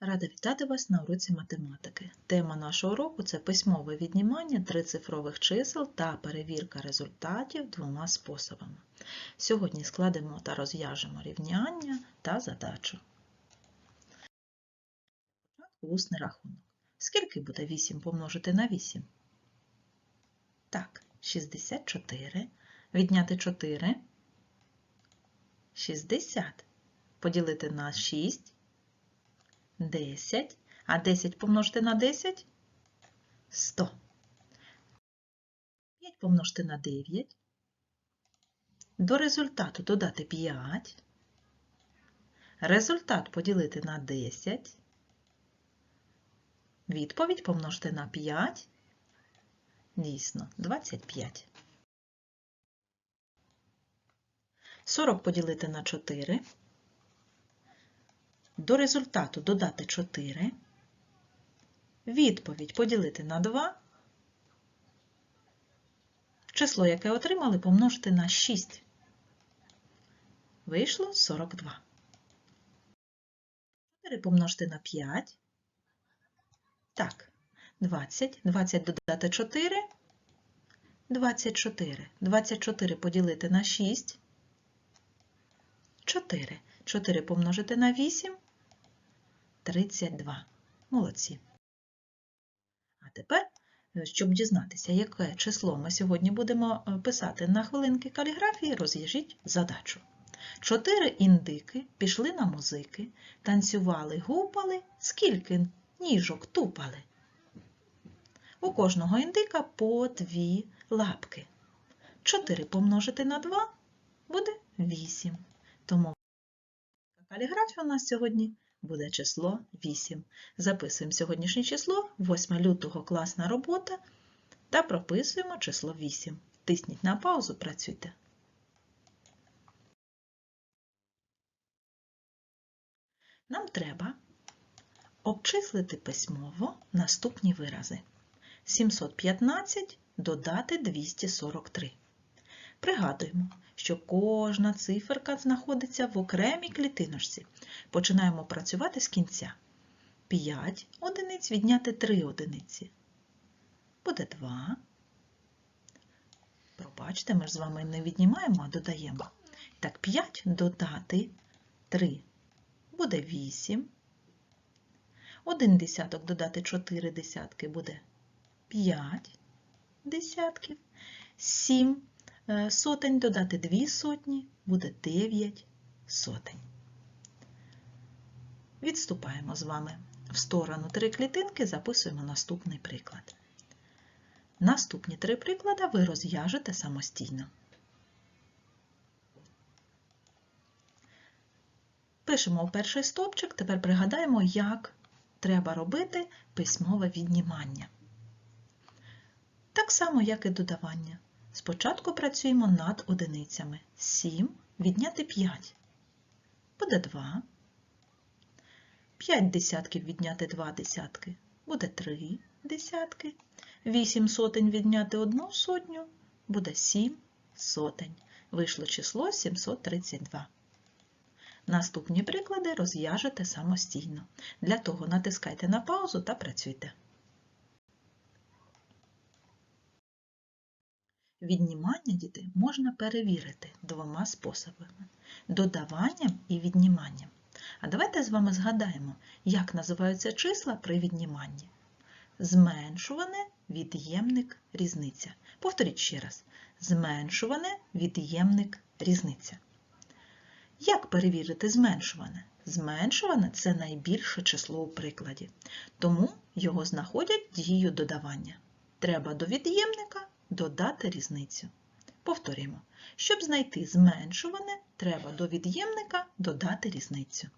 Рада вітати вас на уроці математики. Тема нашого уроку – це письмове віднімання трицифрових чисел та перевірка результатів двома способами. Сьогодні складемо та розв'яжемо рівняння та задачу. Спочатку Усний рахунок. Скільки буде 8 помножити на 8? Так, 64. Відняти 4. 60. Поділити на 6. 10. А 10 помножити на 10 100. 5 помножити на 9. До результату додати 5. Результат поділити на 10. Відповідь помножити на 5. Дійсно, 25. 40 поділити на 4. До результату додати 4. Відповідь поділити на 2. Число, яке отримали, помножити на 6. Вийшло 42. 4 помножити на 5. Так, 20. 20 додати 4. 24. 24 поділити на 6. 4. 4 помножити на 8. 32. Молодці. А тепер, е, щоб дізнатися, яке число ми сьогодні будемо е, писати на хвилинки каліграфії, розв'яжіть задачу. Чотири індики пішли на музики, танцювали, гупали, скільки ніжок тупали. У кожного індика по дві лапки. 4 помножити на 2 буде 8. Тому каліграфія у нас сьогодні буде число 8. Записуємо сьогоднішнє число, 8 лютого класна робота, та прописуємо число 8. Тисніть на паузу, працюйте. Нам треба обчислити письмово наступні вирази. 715 додати 243. Пригадуємо, що кожна циферка знаходиться в окремій клітиночці. Починаємо працювати з кінця. 5 одиниць відняти 3 одиниці. Буде 2. Пробачте, ми ж з вами не віднімаємо, а додаємо. Так, 5 додати 3 буде 8. Один десяток додати 4 десятки буде 5 десятків. 7 сотень додати 2 сотні буде 9 сотень. Відступаємо з вами в сторону три клітинки, записуємо наступний приклад. Наступні три приклади ви розв'яжете самостійно. Пишемо в перший стовпчик, тепер пригадаємо, як треба робити письмове віднімання. Так само, як і додавання. Спочатку працюємо над одиницями. 7 відняти 5. Буде 2. 5 десятків відняти 2 десятки. Буде 3 десятки. 8 сотень відняти 1 сотню. Буде 7 сотень. Вийшло число 732. Наступні приклади розв'яжете самостійно. Для того натискайте на паузу та працюйте. Віднімання діти можна перевірити двома способами додаванням і відніманням. А давайте з вами згадаємо, як називаються числа при відніманні. Зменшуване від'ємник різниця. Повторіть ще раз: зменшуване від'ємник різниця. Як перевірити зменшуване? Зменшуване це найбільше число у прикладі, тому його знаходять дією додавання. Треба до від'ємника додати різницю. Повторюємо, щоб знайти зменшуване, треба до від'ємника додати різницю.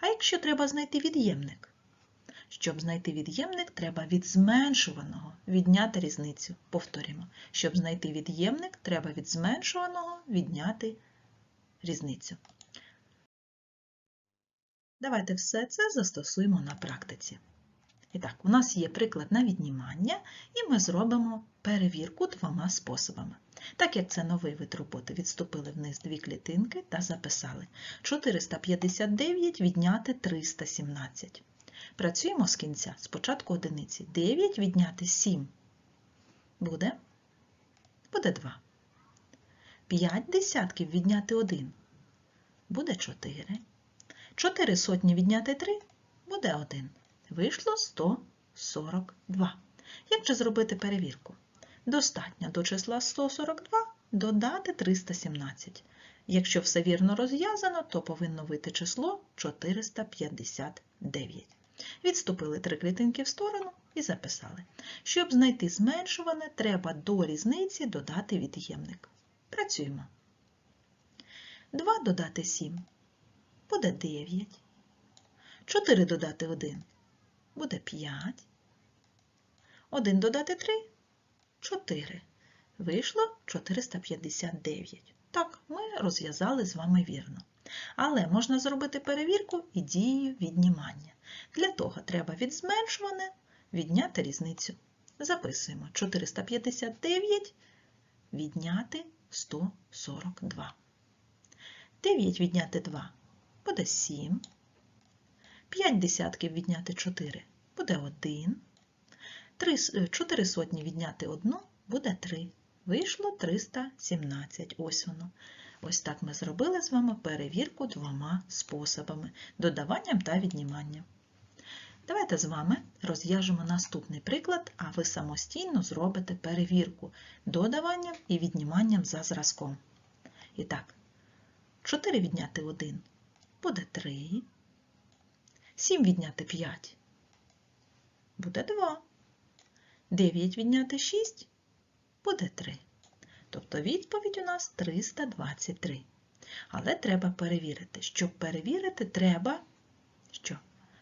А якщо треба знайти від'ємник? Щоб знайти від'ємник, треба від зменшуваного відняти різницю. Повторюємо, щоб знайти від'ємник, треба від зменшуваного відняти різницю. Давайте все це застосуємо на практиці. І так, у нас є приклад на віднімання, і ми зробимо перевірку двома способами. Так як це новий вид роботи, відступили вниз дві клітинки та записали 459 відняти 317. Працюємо з кінця. Спочатку одиниці. 9 відняти 7. Буде? Буде 2. 5 десятків відняти 1. Буде 4. 4 сотні відняти 3. Буде 1. Вийшло 142. Як же зробити перевірку? Достатньо до числа 142 додати 317. Якщо все вірно розв'язано, то повинно вийти число 459. Відступили три клітинки в сторону і записали. Щоб знайти зменшуване, треба до різниці додати від'ємник. Працюємо. 2 додати 7 буде 9. 4 додати 1 буде 5. 1 додати 3 4. Вийшло 459. Так, ми розв'язали з вами вірно. Але можна зробити перевірку і дією віднімання. Для того треба від зменшуване відняти різницю. Записуємо 459 відняти 142. 9 відняти 2 буде 7. 5 десятків відняти 4 буде 1. 4 сотні відняти 1 буде 3. Вийшло 317. Ось воно. Ось так ми зробили з вами перевірку двома способами додаванням та відніманням. Давайте з вами розв'яжемо наступний приклад, а ви самостійно зробите перевірку додаванням і відніманням за зразком. І так, 4 відняти 1 буде 3. 7 відняти 5 буде 2. 9 відняти 6 буде 3. Тобто відповідь у нас 323. Але треба перевірити. Щоб перевірити, треба що?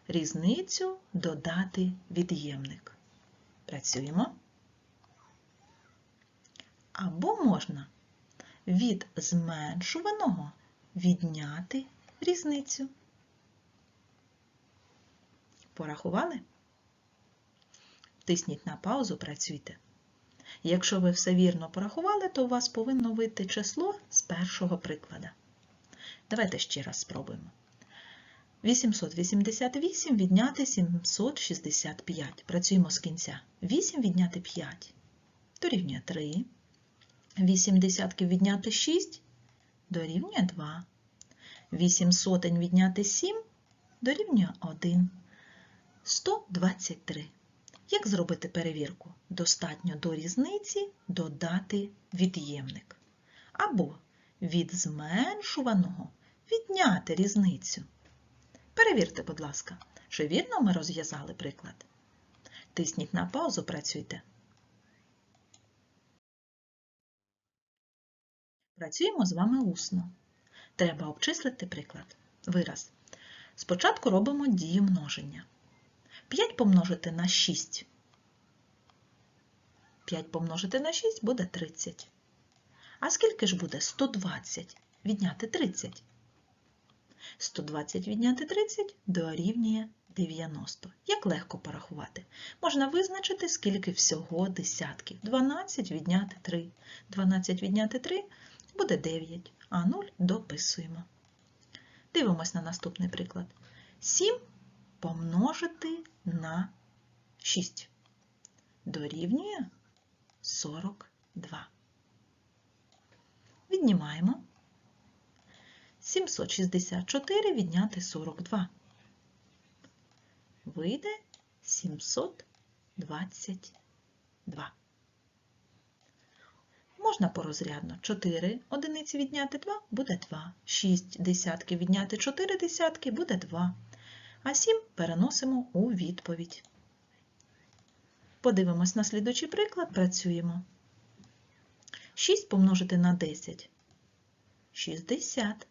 різницю додати від'ємник. Працюємо. Або можна від зменшуваного відняти різницю. Порахували? Тисніть на паузу, працюйте. Якщо ви все вірно порахували, то у вас повинно вийти число з першого приклада. Давайте ще раз спробуємо. 888 відняти 765. Працюємо з кінця. 8 відняти 5 дорівнює 3. 8 десятків відняти 6 дорівнює 2. 8 сотень відняти 7 дорівнює 1. 123. Як зробити перевірку? Достатньо до різниці додати від'ємник. Або від зменшуваного відняти різницю. Перевірте, будь ласка, чи вірно ми розв'язали приклад. Тисніть на паузу, працюйте. Працюємо з вами усно. Треба обчислити приклад. Вираз. Спочатку робимо дію множення. 5 помножити на 6. 5 помножити на 6 буде 30. А скільки ж буде 120 відняти 30? 120 відняти 30 дорівнює 90. Як легко порахувати? Можна визначити, скільки всього десятків. 12 відняти 3. 12 відняти 3 буде 9, а 0 дописуємо. Дивимось на наступний приклад. 7 помножити на 6 дорівнює 42. Віднімаємо. 764 відняти 42. Вийде 722. Можна порозрядно 4 одиниці відняти 2 буде 2. 6 десятків відняти 4 десятки буде 2. А 7 переносимо у відповідь. Подивимось на слідучий приклад, працюємо. 6 помножити на 10. 60.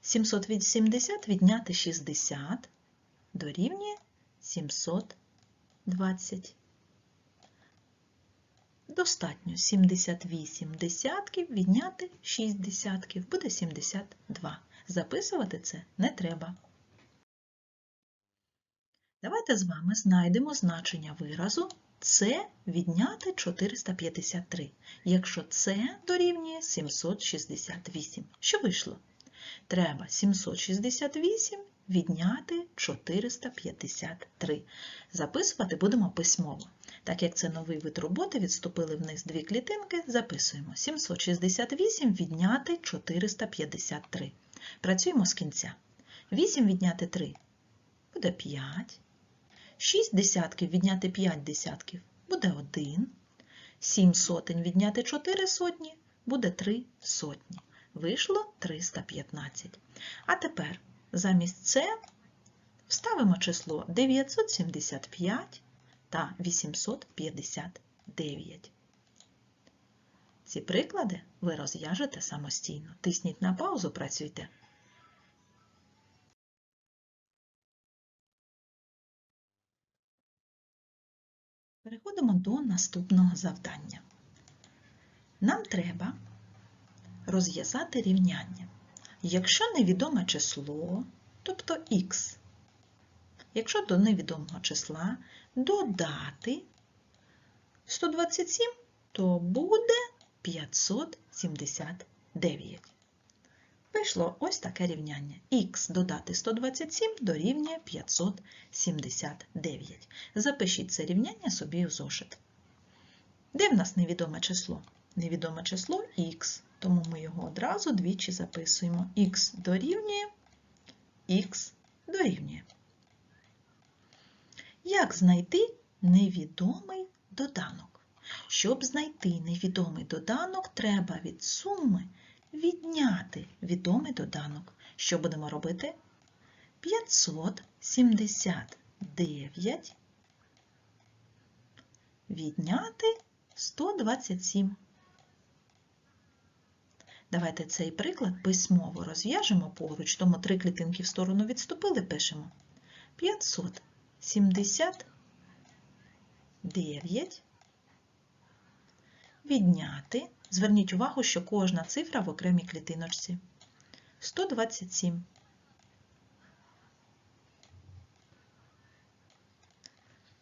780 відняти 60 дорівнює 720. Достатньо 78 десятків відняти 6 десятків буде 72. Записувати це не треба. Давайте з вами знайдемо значення виразу С відняти 453, якщо С дорівнює 768. Що вийшло? Треба 768 відняти 453. Записувати будемо письмово. Так як це новий вид роботи, відступили вниз дві клітинки, записуємо 768 відняти 453. Працюємо з кінця. 8 відняти 3 буде 5. 6 десятків відняти 5 десятків буде 1. 7 сотень відняти 4 сотні буде 3 сотні. Вийшло 315. А тепер замість це вставимо число 975 та 859. Ці приклади ви розв'яжете самостійно. Тисніть на паузу, працюйте. Переходимо до наступного завдання. Нам треба розв'язати рівняння. Якщо невідоме число, тобто х, якщо до невідомого числа додати 127, то буде 579. Вийшло ось таке рівняння. Х додати 127 дорівнює 579. Запишіть це рівняння собі у зошит. Де в нас невідоме число? Невідоме число х, тому ми його одразу двічі записуємо. х дорівнює, х дорівнює. Як знайти невідомий доданок? Щоб знайти невідомий доданок, треба від суми відняти відомий доданок. Що будемо робити? 579 відняти 127. Давайте цей приклад письмово розв'яжемо поруч, тому три клітинки в сторону відступили, пишемо 579 відняти. Зверніть увагу, що кожна цифра в окремій клітиночці. 127.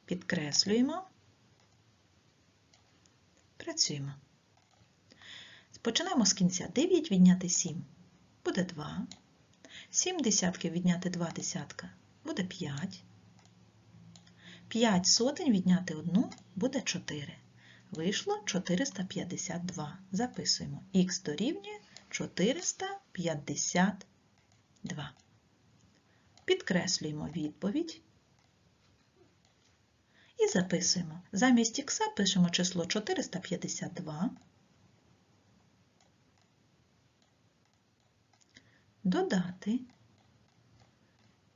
Підкреслюємо. Працюємо. Починаємо з кінця. 9 відняти 7 буде 2. 7 десятків відняти 2 десятка буде 5. 5 сотень відняти 1 буде 4. Вийшло 452. Записуємо. Х дорівнює 452. Підкреслюємо відповідь. І записуємо. Замість х пишемо число 452. Додати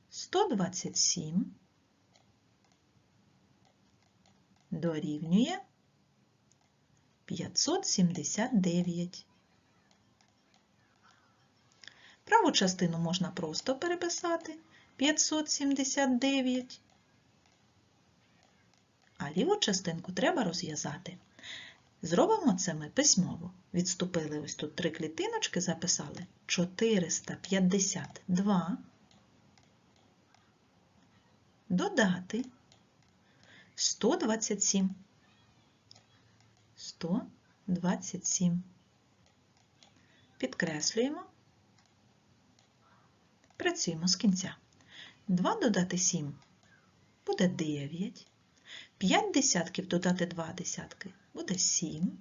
127 дорівнює 579. Праву частину можна просто переписати 579, а ліву частинку треба розв'язати. Зробимо це ми письмово. Відступили ось тут три клітиночки, записали 452, додати 127. 127. Підкреслюємо. Працюємо з кінця. 2 додати 7 буде 9. 5 десятків додати 2 десятки буде 7.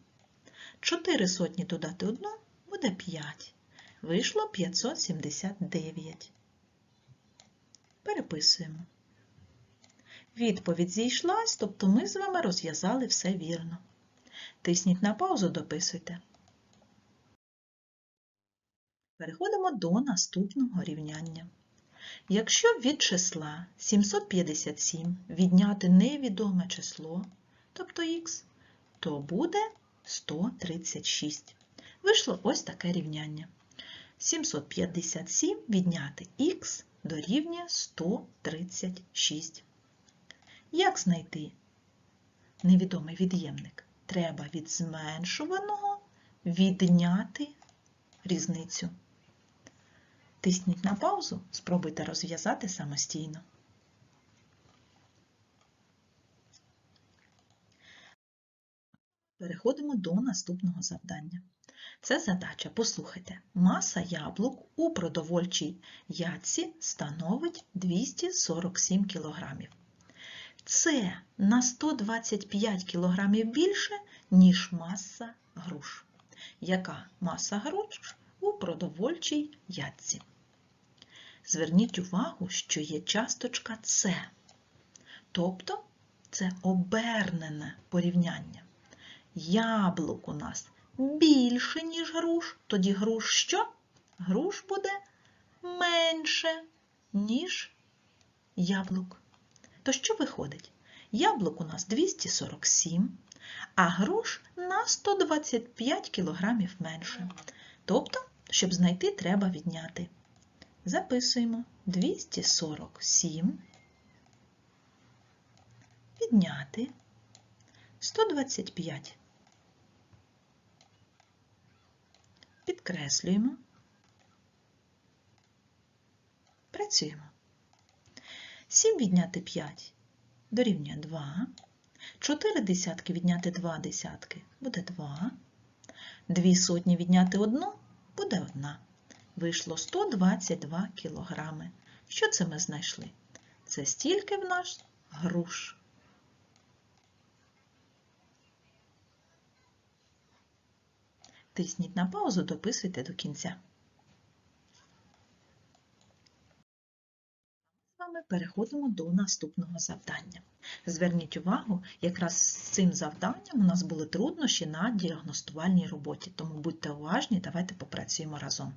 4 сотні додати 1 буде 5. Вийшло 579. Переписуємо. Відповідь зійшлась, тобто ми з вами розв'язали все вірно. Тисніть на паузу, дописуйте. Переходимо до наступного рівняння. Якщо від числа 757 відняти невідоме число, тобто х, то буде 136. Вийшло ось таке рівняння. 757 відняти х дорівнює 136. Як знайти невідомий від'ємник? Треба від зменшуваного відняти різницю. Тисніть на паузу, спробуйте розв'язати самостійно. Переходимо до наступного завдання. Це задача. Послухайте. Маса яблук у продовольчій ядці становить 247 кг. Це на 125 кг більше, ніж маса груш. Яка маса груш у продовольчій ядці? Зверніть увагу, що є часточка С. Тобто це обернене порівняння. Яблук у нас більше, ніж груш, тоді груш що? Груш буде менше, ніж яблук. То що виходить? Яблук у нас 247, а груш на 125 кг менше. Тобто, щоб знайти, треба відняти. Записуємо 247, відняти 125. Підкреслюємо. Працюємо. 7 відняти 5 дорівнює 2. 4 десятки відняти 2 десятки буде 2. 2 сотні відняти 1 буде 1. Вийшло 122 кілограми. Що це ми знайшли? Це стільки в нас груш. Тисніть на паузу, дописуйте до кінця. Переходимо до наступного завдання. Зверніть увагу, якраз з цим завданням у нас були труднощі на діагностувальній роботі, тому будьте уважні, давайте попрацюємо разом.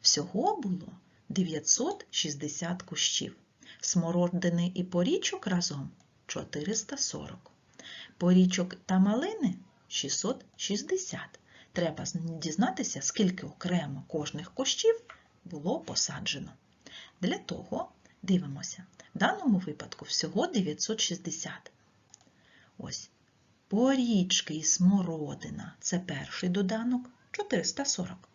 Всього було 960 кущів. Смородини і порічок разом 440. Порічок та малини 660. Треба дізнатися, скільки окремо кожних кущів було посаджено. Для того дивимося. В даному випадку всього 960. Ось. Порічки і смородина це перший доданок 440.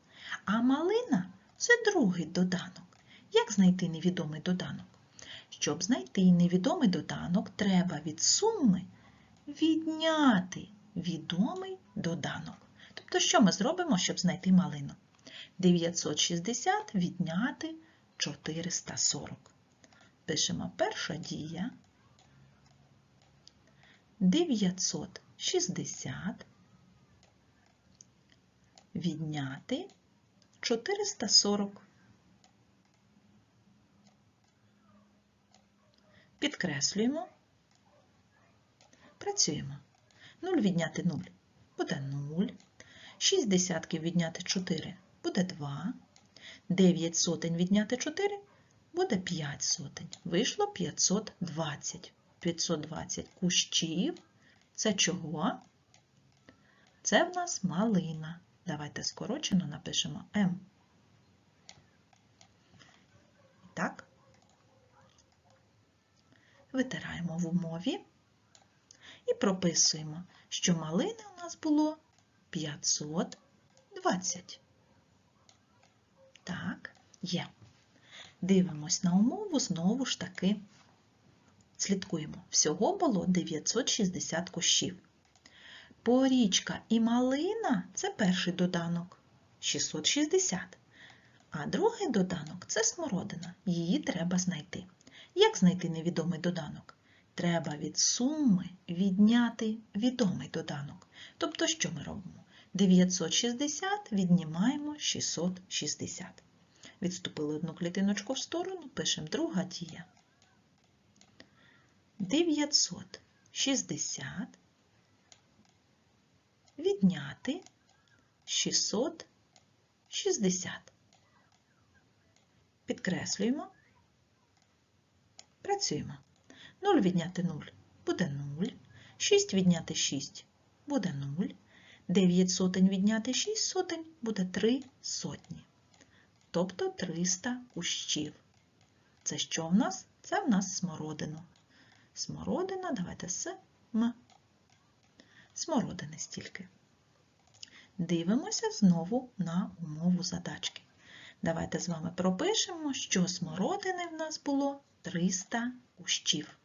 А малина це другий доданок. Як знайти невідомий доданок? Щоб знайти невідомий доданок, треба від суми відняти відомий доданок. Тобто, що ми зробимо, щоб знайти малину? 960 відняти 440. Пишемо перша дія. 960 відняти 440. Підкреслюємо. Працюємо. 0 відняти 0 буде 0. 6 десятків відняти 4 буде 2. 9 сотень відняти 4 буде 5 сотень. Вийшло 520. 520 кущів. Це чого? Це в нас малина. Давайте скорочено напишемо М. Так, витираємо в умові і прописуємо, що малини у нас було 520. Так, є. Дивимось на умову, знову ж таки слідкуємо. Всього було 960 кущів. Порічка і малина це перший доданок 660. А другий доданок це смородина. Її треба знайти. Як знайти невідомий доданок? Треба від суми відняти відомий доданок. Тобто, що ми робимо? 960 віднімаємо 660. Відступили одну клітиночку в сторону, пишемо друга дія. 960 відняти 660. Підкреслюємо. Працюємо. 0 відняти 0 буде 0. 6 відняти 6 буде 0. 9 сотень відняти 6 сотень буде 3 сотні. Тобто 300 кущів. Це що в нас? Це в нас смородина. Смородина, давайте с м. Смородини стільки. Дивимося знову на умову задачки. Давайте з вами пропишемо, що смородини в нас було 300 кущів.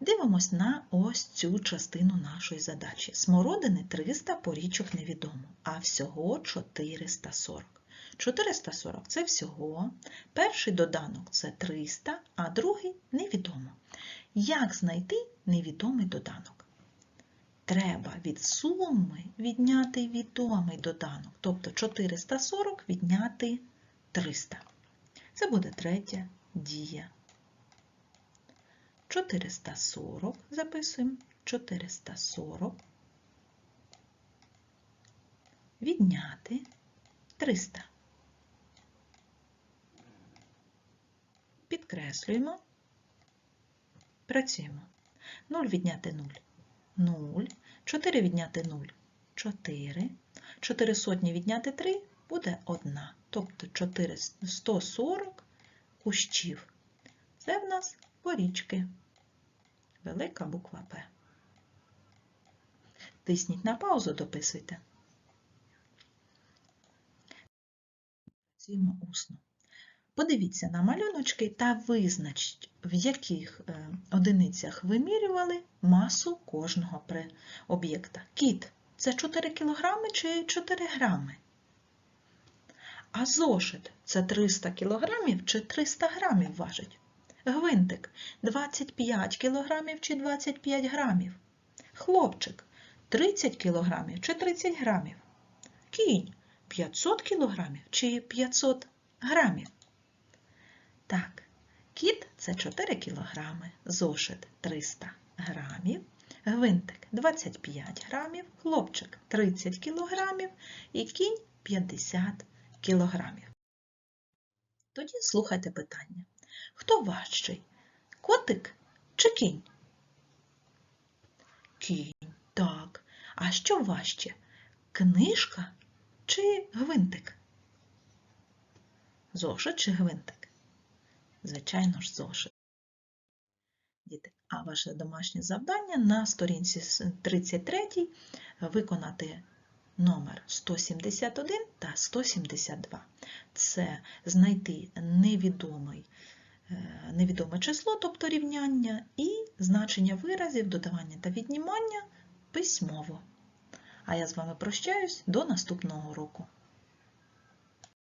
Дивимось на ось цю частину нашої задачі. Смородини 300, порічок невідомо, а всього 440. 440 це всього. Перший доданок це 300, а другий невідомо. Як знайти невідомий доданок? Треба від суми відняти відомий доданок, тобто 440 відняти 300. Це буде третя дія. 440 записуємо 440 відняти 300. Підкреслюємо, працюємо. 0 відняти 0 0, 4 відняти 0 4, 4 сотні відняти 3 буде 1, тобто 4, 140 кущів. Це в нас порічки. Велика буква П. Тисніть на паузу, дописуйте. Працюємо усно. Подивіться на малюночки та визначте, в яких е, одиницях вимірювали масу кожного об'єкта. Кіт це 4 кг чи 4 грами? А зошит це 300 кг чи 300 грамів важить? Гвинтик 25 кг чи 25 грамів? Хлопчик 30 кг чи 30 грамів? Кінь 500 кг чи 500 грамів? Так, кіт це 4 кг, зошит 300 грамів, гвинтик 25 грамів, хлопчик 30 кг і кінь 50 кг. Тоді слухайте питання. Хто важчий? Котик чи кінь? Кінь, так. А що важче? Книжка чи гвинтик? Зошит чи гвинтик? Звичайно ж, зошит. Діти, а ваше домашнє завдання на сторінці 33 виконати номер 171 та 172. Це знайти невідомий, невідоме число, тобто рівняння, і значення виразів, додавання та віднімання письмово. А я з вами прощаюсь до наступного року.